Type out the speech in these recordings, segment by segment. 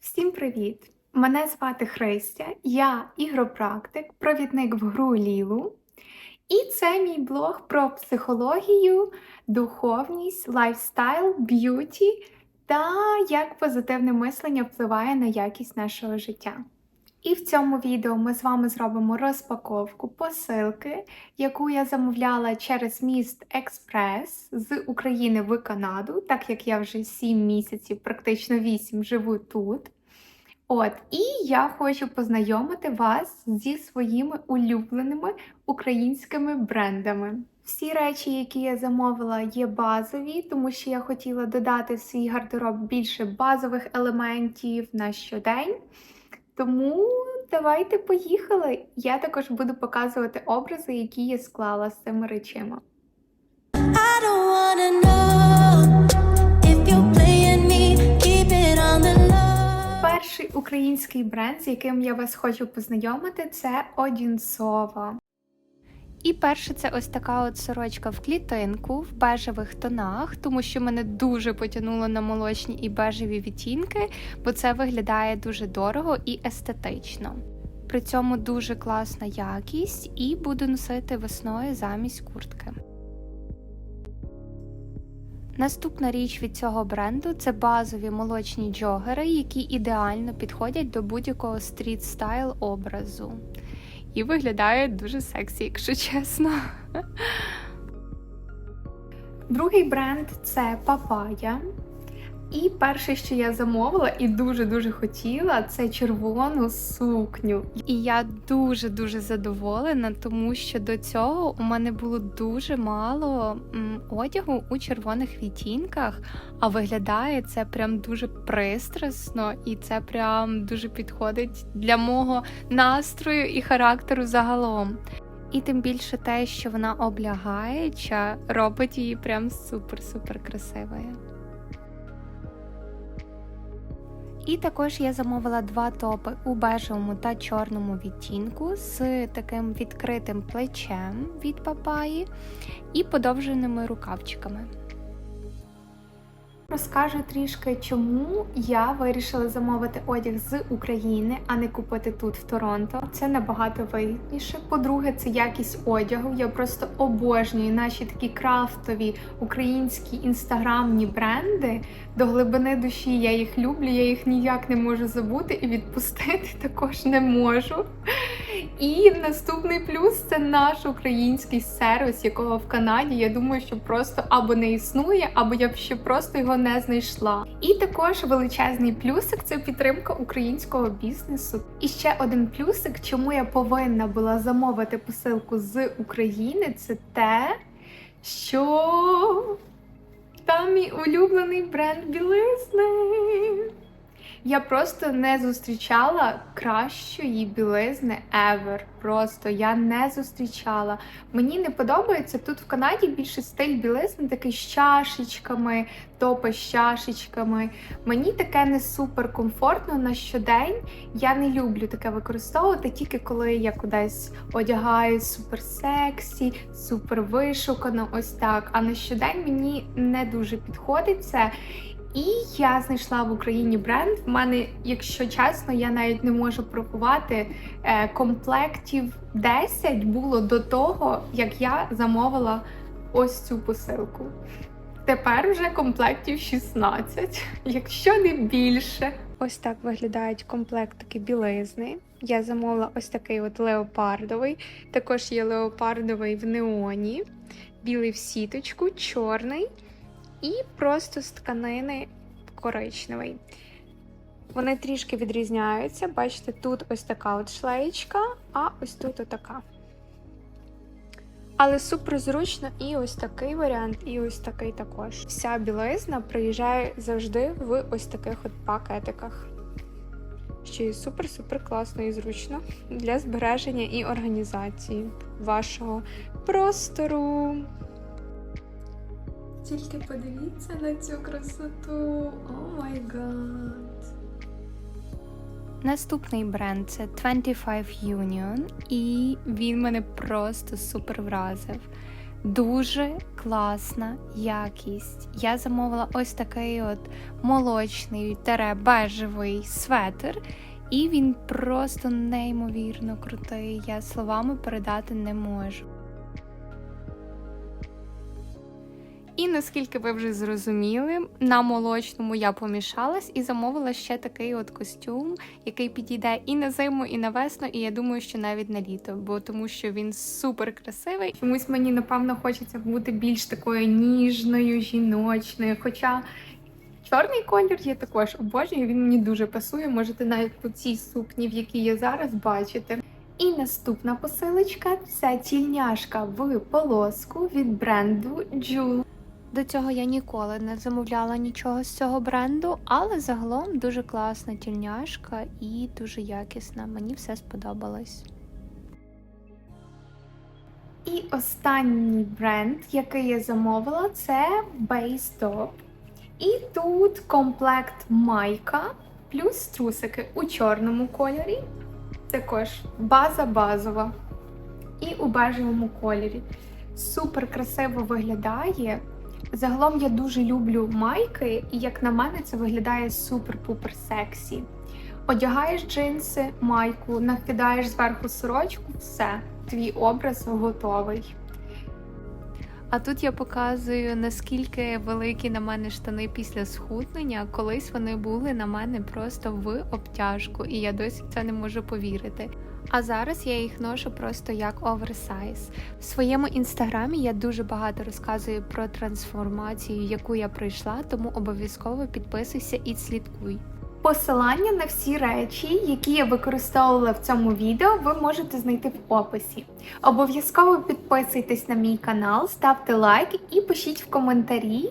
Всім привіт! Мене звати Христя, я ігропрактик, провідник в гру Лілу. І це мій блог про психологію, духовність, лайфстайл, б'юті та як позитивне мислення впливає на якість нашого життя. І в цьому відео ми з вами зробимо розпаковку посилки, яку я замовляла через міст Експрес з України в Канаду, так як я вже 7 місяців, практично 8 живу тут. От, і я хочу познайомити вас зі своїми улюбленими українськими брендами. Всі речі, які я замовила, є базові, тому що я хотіла додати в свій гардероб більше базових елементів на щодень. Тому давайте поїхали. Я також буду показувати образи, які я склала з цими речима. I don't wanna know if you're playing me. Keep it on the low. Перший український бренд, з яким я вас хочу познайомити, це Одінцова. І перше, це ось така от сорочка в клітинку в бежевих тонах, тому що мене дуже потягнуло на молочні і бежеві відтінки, бо це виглядає дуже дорого і естетично. При цьому дуже класна якість і буду носити весною замість куртки. Наступна річ від цього бренду це базові молочні джогери, які ідеально підходять до будь-якого стріт стайл образу. І виглядають дуже сексі, якщо чесно. Другий бренд це Папая. І перше, що я замовила і дуже-дуже хотіла, це червону сукню. І я дуже-дуже задоволена, тому що до цього у мене було дуже мало одягу у червоних відтінках, а виглядає це прям дуже пристрасно, і це прям дуже підходить для мого настрою і характеру загалом. І тим більше те, що вона облягаюча, робить її прям супер-супер красивою. І також я замовила два топи у бежевому та чорному відтінку з таким відкритим плечем від папаї і подовженими рукавчиками. Розкажу трішки, чому я вирішила замовити одяг з України, а не купити тут в Торонто. Це набагато вигідніше. По-друге, це якість одягу. Я просто обожнюю наші такі крафтові українські інстаграмні бренди. До глибини душі я їх люблю, я їх ніяк не можу забути і відпустити також не можу. І наступний плюс це наш український сервіс, якого в Канаді я думаю, що просто або не існує, або я б ще просто його не знайшла. І також величезний плюсик це підтримка українського бізнесу. І ще один плюсик, чому я повинна була замовити посилку з України, це те, що там мій улюблений бренд білизни. Я просто не зустрічала кращої білизни ever. Просто я не зустрічала. Мені не подобається тут в Канаді більше стиль білизни, такий з чашечками, топи з чашечками. Мені таке не супер комфортно на щодень. Я не люблю таке використовувати, тільки коли я кудись одягаю супер сексі, супер вишукано, ось так. А на щодень мені не дуже підходить це. І я знайшла в Україні бренд. В мене, якщо чесно, я навіть не можу порахувати е, комплектів 10 було до того, як я замовила ось цю посилку. Тепер вже комплектів 16, якщо не більше. Ось так виглядають комплектики білизни. Я замовила ось такий от леопардовий. Також є леопардовий в неоні, білий в сіточку, чорний і просто з тканини коричневий. Вони трішки відрізняються. Бачите, тут ось така от шлеєчка, а ось тут отака. Але супер зручно і ось такий варіант, і ось такий також. Вся білизна приїжджає завжди в ось таких от пакетиках. Що є супер-супер класно і зручно для збереження і організації вашого простору. Тільки подивіться на цю красоту. О май гад. Наступний бренд це 25 Union, і він мене просто супер вразив. Дуже класна якість. Я замовила ось такий от молочний тере бежевий светр, і він просто неймовірно крутий. Я словами передати не можу. І наскільки ви вже зрозуміли, на молочному я помішалась і замовила ще такий от костюм, який підійде і на зиму, і на весну, і я думаю, що навіть на літо, бо тому що він супер красивий. Чомусь мені напевно хочеться бути більш такою ніжною, жіночною. Хоча чорний колір я також обожнюю, він мені дуже пасує. Можете навіть по цій сукні, в якій я зараз бачите. І наступна посилочка це тільняшка в полоску від бренду Jewel. До цього я ніколи не замовляла нічого з цього бренду, але загалом дуже класна тільняшка і дуже якісна. Мені все сподобалось. І останній бренд, який я замовила, це Top. І тут комплект майка плюс трусики у чорному кольорі. Також база базова. І у бежевому кольорі. Супер красиво виглядає. Загалом я дуже люблю майки, і як на мене, це виглядає супер-пупер сексі. Одягаєш джинси, майку, накидаєш зверху сорочку, все, твій образ готовий. А тут я показую, наскільки великі на мене штани після схуднення. Колись вони були на мене просто в обтяжку, і я досі це не можу повірити. А зараз я їх ношу просто як оверсайз. В своєму інстаграмі я дуже багато розказую про трансформацію, яку я пройшла, тому обов'язково підписуйся і слідкуй. Посилання на всі речі, які я використовувала в цьому відео, ви можете знайти в описі. Обов'язково підписуйтесь на мій канал, ставте лайк і пишіть в коментарі,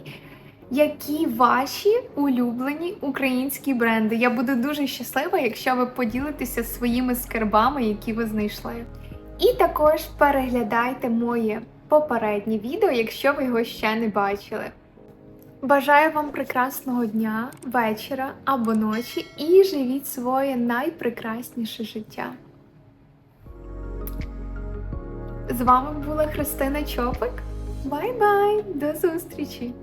які ваші улюблені українські бренди. Я буду дуже щаслива, якщо ви поділитеся своїми скарбами, які ви знайшли. І також переглядайте моє попереднє відео, якщо ви його ще не бачили. Бажаю вам прекрасного дня, вечора або ночі і живіть своє найпрекрасніше життя. З вами була Христина Чопик. Бай-бай! До зустрічі!